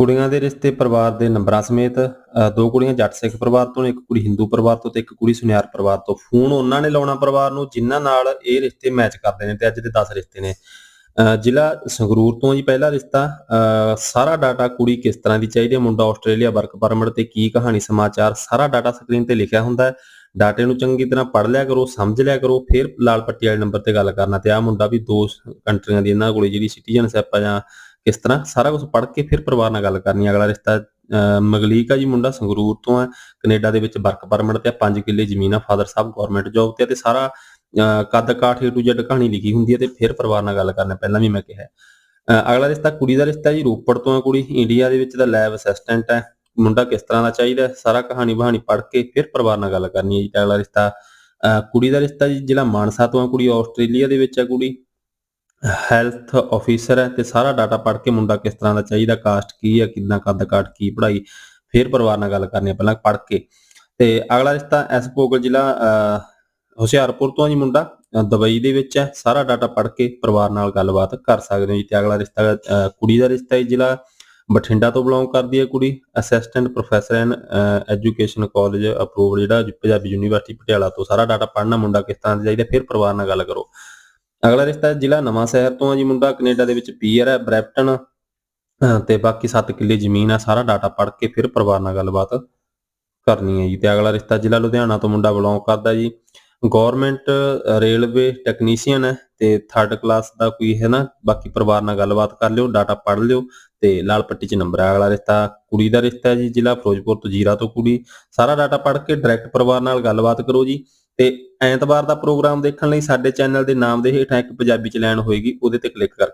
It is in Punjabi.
ਕੁੜੀਆਂ ਦੇ ਰਿਸ਼ਤੇ ਪਰਿਵਾਰ ਦੇ ਨੰਬਰਾਂ ਸਮੇਤ ਦੋ ਕੁੜੀਆਂ ਜੱਟ ਸਿੱਖ ਪਰਿਵਾਰ ਤੋਂ ਇੱਕ ਕੁੜੀ ਹਿੰਦੂ ਪਰਿਵਾਰ ਤੋਂ ਤੇ ਇੱਕ ਕੁੜੀ ਸੁਨਿਆਰ ਪਰਿਵਾਰ ਤੋਂ। ਫੋਨ ਉਹਨਾਂ ਨੇ ਲਾਉਣਾ ਪਰਿਵਾਰ ਨੂੰ ਜਿਨ੍ਹਾਂ ਨਾਲ ਇਹ ਰਿਸ਼ਤੇ ਮੈਚ ਕਰਦੇ ਨੇ ਤੇ ਅੱਜ ਦੇ 10 ਰਿਸ਼ਤੇ ਨੇ। ਜ਼ਿਲ੍ਹਾ ਸੰਗਰੂਰ ਤੋਂ ਜੀ ਪਹਿਲਾ ਰਿਸ਼ਤਾ ਅ, ਸਾਰਾ ਡਾਟਾ ਕੁੜੀ ਕਿਸ ਤਰ੍ਹਾਂ ਦੀ ਚਾਹੀਦੀ ਹੈ? ਮੁੰਡਾ ਆਸਟ੍ਰੇਲੀਆ ਵਰਕ ਪਰਮਿਟ ਤੇ ਕੀ ਕਹਾਣੀ ਸਮਾਚਾਰ? ਸਾਰਾ ਡਾਟਾ ਸਕਰੀਨ ਤੇ ਲਿਖਿਆ ਹੁੰਦਾ ਹੈ। ਡਾਟੇ ਨੂੰ ਚੰਗੀ ਤਰ੍ਹਾਂ ਪੜ੍ਹ ਲਿਆ ਕਰੋ ਸਮਝ ਲਿਆ ਕਰੋ ਫਿਰ ਲਾਲ ਪੱਟੀ ਵਾਲੇ ਨੰਬਰ ਤੇ ਗੱਲ ਕਰਨਾ। ਤੇ ਆਹ ਮੁੰਡਾ ਵੀ ਦੋ ਕੰਟਰੀਆਂ ਦੀ ਇਹਨਾਂ ਕੋਲੇ ਜਿਹੜੀ ਸਿਟੀਜ਼ਨਸ਼ਿਪ ਆ ਜਾਂ ਕਿਸ ਤਰ੍ਹਾਂ ਸਾਰਾ ਕੁਝ ਪੜ੍ਹ ਕੇ ਫਿਰ ਪਰਿਵਾਰ ਨਾਲ ਗੱਲ ਕਰਨੀ ਅਗਲਾ ਰਿਸ਼ਤਾ ਮਗਲੀਕ ਆ ਜੀ ਮੁੰਡਾ ਸੰਗਰੂਰ ਤੋਂ ਆ ਕੈਨੇਡਾ ਦੇ ਵਿੱਚ ਵਰਕ ਪਰਮਿਟ ਤੇ 5 ਕਿੱਲੇ ਜ਼ਮੀਨ ਆ ਫਾਦਰ ਸਾਹਿਬ ਗਵਰਨਮੈਂਟ ਜੌਬ ਤੇ ਤੇ ਸਾਰਾ ਕੱਦ ਕਾਠ ਏ ਟੂ ਜ਼ੈਡ ਕਹਾਣੀ ਲਿਖੀ ਹੁੰਦੀ ਹੈ ਤੇ ਫਿਰ ਪਰਿਵਾਰ ਨਾਲ ਗੱਲ ਕਰਨਾ ਪਹਿਲਾਂ ਵੀ ਮੈਂ ਕਿਹਾ ਅਹ, ਅਗਲਾ ਰਿਸ਼ਤਾ ਕੁੜੀ ਦਾ ਰਿਸ਼ਤਾ ਜੀ ਰੋਪੜ ਤੋਂ ਆ ਕੁੜੀ ਇੰਡੀਆ ਦੇ ਵਿੱਚ ਦਾ ਲੈਬ ਅਸਿਸਟੈਂਟ ਹੈ। ਮੁੰਡਾ ਕਿਸ ਤਰ੍ਹਾਂ ਦਾ ਚਾਹੀਦਾ ਸਾਰਾ ਕਹਾਣੀ ਬਹਾਣੀ ਪੜ੍ਹ ਕੇ ਫਿਰ ਪਰਿਵਾਰ ਨਾਲ ਗੱਲ ਕਰਨੀ ਹੈ ਜੀ ਅਗਲਾ ਰਿਸ਼ਤਾ ਅਹ, ਕੁੜੀ ਦਾ ਰਿਸ਼ਤਾ ਜੀ ਜ਼ਿਲ੍ਹਾ ਮਾਨਸਾ ਤੋਂ ਆ ਕੁੜੀ ਆਸਟ੍ਰੇਲੀਆ ਦੇ ਵਿੱਚ ਆ ਕੁੜੀ। ਹੈਲਥ ਆਫੀਸਰ ਹੈ ਤੇ ਸਾਰਾ ਡਾਟਾ ਪੜ੍ਹ ਕੇ ਮੁੰਡਾ ਕਿਸ ਤਰ੍ਹਾਂ ਦਾ ਚਾਹੀਦਾ ਕਾਸਟ ਕੀ ਹੈ, ਕਿੰਨਾ ਕੱਦ ਕਾਠ, ਕੀ ਪੜ੍ਹਾਈ, ਫਿਰ ਪਰਿਵਾਰ ਨਾਲ ਗੱਲ ਕਰਨੀ ਹੈ ਪਹਿਲਾਂ ਪੜ੍ਹ ਕੇ। ਤੇ ਅਗਲਾ ਰਿਸ਼ਤਾ ਐਸ ਪੋਗਲ ਜ਼ਿਲ੍ਹਾ ਹੁਸ਼ਿਆਰਪੁਰ ਤੋਂ ਜੀ ਮੁੰਡਾ ਦੁਬਈ ਦੇ ਵਿੱਚ ਹੈ, ਸਾਰਾ ਡਾਟਾ ਪੜ੍ਹ ਕੇ ਪਰਿਵਾਰ ਨਾਲ ਗੱਲਬਾਤ ਕਰ ਸਕਦੇ ਹੋ ਜੀ। ਤੇ ਅਗਲਾ ਰਿਸ਼ਤਾ ਕੁੜੀ ਦਾ ਰਿਸ਼ਤਾ ਹੈ ਜ਼ਿਲ੍ਹਾ ਬਠਿੰਡਾ ਤੋਂ ਬਿਲੋਂਗ ਕਰਦੀ ਹੈ ਕੁੜੀ assistant professor in education college approved ਜਿਹੜਾ ਪੰਜਾਬੀ ਯੂਨੀਵਰਸਿਟੀ ਪਟਿਆਲਾ ਤੋਂ ਸਾਰਾ ਡਾਟਾ ਪੜ੍ਹਨਾ ਮੁੰਡਾ ਕਿਸ ਤਰ੍ਹਾਂ ਦਾ ਚਾਹੀਦਾ, ਫਿਰ ਪਰਿਵਾਰ ਨਾਲ ਗੱਲ ਕਰੋ। ਅਗਲਾ ਰਿਸ਼ਤਾ ਜ਼ਿਲ੍ਹਾ ਨਵਾਂ ਸ਼ਹਿਰ ਤੋਂ ਆ ਜੀ, ਮੁੰਡਾ ਕੈਨੇਡਾ ਦੇ ਵਿੱਚ ਪੀਆਰ ਹੈ, ਬ੍ਰੈਪਟਨ ਤੇ ਬਾਕੀ 7 ਕਿੱਲੇ ਜ਼ਮੀਨ ਆ ਸਾਰਾ ਡਾਟਾ ਪੜ੍ਹ ਕੇ ਫਿਰ ਪਰਿਵਾਰ ਨਾਲ ਗੱਲਬਾਤ ਕਰਨੀ ਹੈ ਜੀ, ਤੇ ਅਗਲਾ ਰਿਸ਼ਤਾ ਜ਼ਿਲ੍ਹਾ ਲੁਧਿਆਣਾ ਤੋਂ ਮੁੰਡਾ ਬਿਲੋਂਗ ਕਰਦਾ ਜੀ। ਗਵਰਨਮੈਂਟ ਰੇਲਵੇ ਟੈਕਨੀਸ਼ੀਅਨ ਹੈ ਤੇ ਥਰਡ ਕਲਾਸ ਦਾ ਕੋਈ ਹੈ ਨਾ, ਬਾਕੀ ਪਰਿਵਾਰ ਨਾਲ ਗੱਲਬਾਤ ਕਰ ਲਿਓ, ਡਾਟਾ ਪੜ੍ਹ ਲਿਓ ਤੇ ਲਾਲ ਪੱਟੀ 'ਚ ਨੰਬਰ ਹੈ। ਅਗਲਾ ਰਿਸ਼ਤਾ ਕੁੜੀ ਦਾ ਰਿਸ਼ਤਾ ਜੀ, ਜ਼ਿਲ੍ਹਾ ਫਿਰੋਜ਼ਪੁਰ ਤੋਂ ਜੀਰਾ ਤੋਂ ਕੁੜੀ। ਸਾਰਾ ਡਾਟਾ ਪੜ੍ਹ ਕੇ ਡਾਇਰੈਕਟ ਪਰਿਵਾਰ ਨਾਲ ਗੱਲਬਾਤ ਕਰੋ ਜੀ। ਤੇ ਐਤਵਾਰ ਦਾ ਪ੍ਰੋਗਰਾਮ ਦੇਖਣ ਲਈ ਸਾਡੇ ਚੈਨਲ ਦੇ ਨਾਮ ਦੇ ਹੇਠਾਂ ਇੱਕ ਪੰਜਾਬੀ ਚ ਲਾਈਨ ਹੋਏਗੀ, ਉਹਦੇ ਤੇ ਕਲਿੱਕ ਕਰਕੇ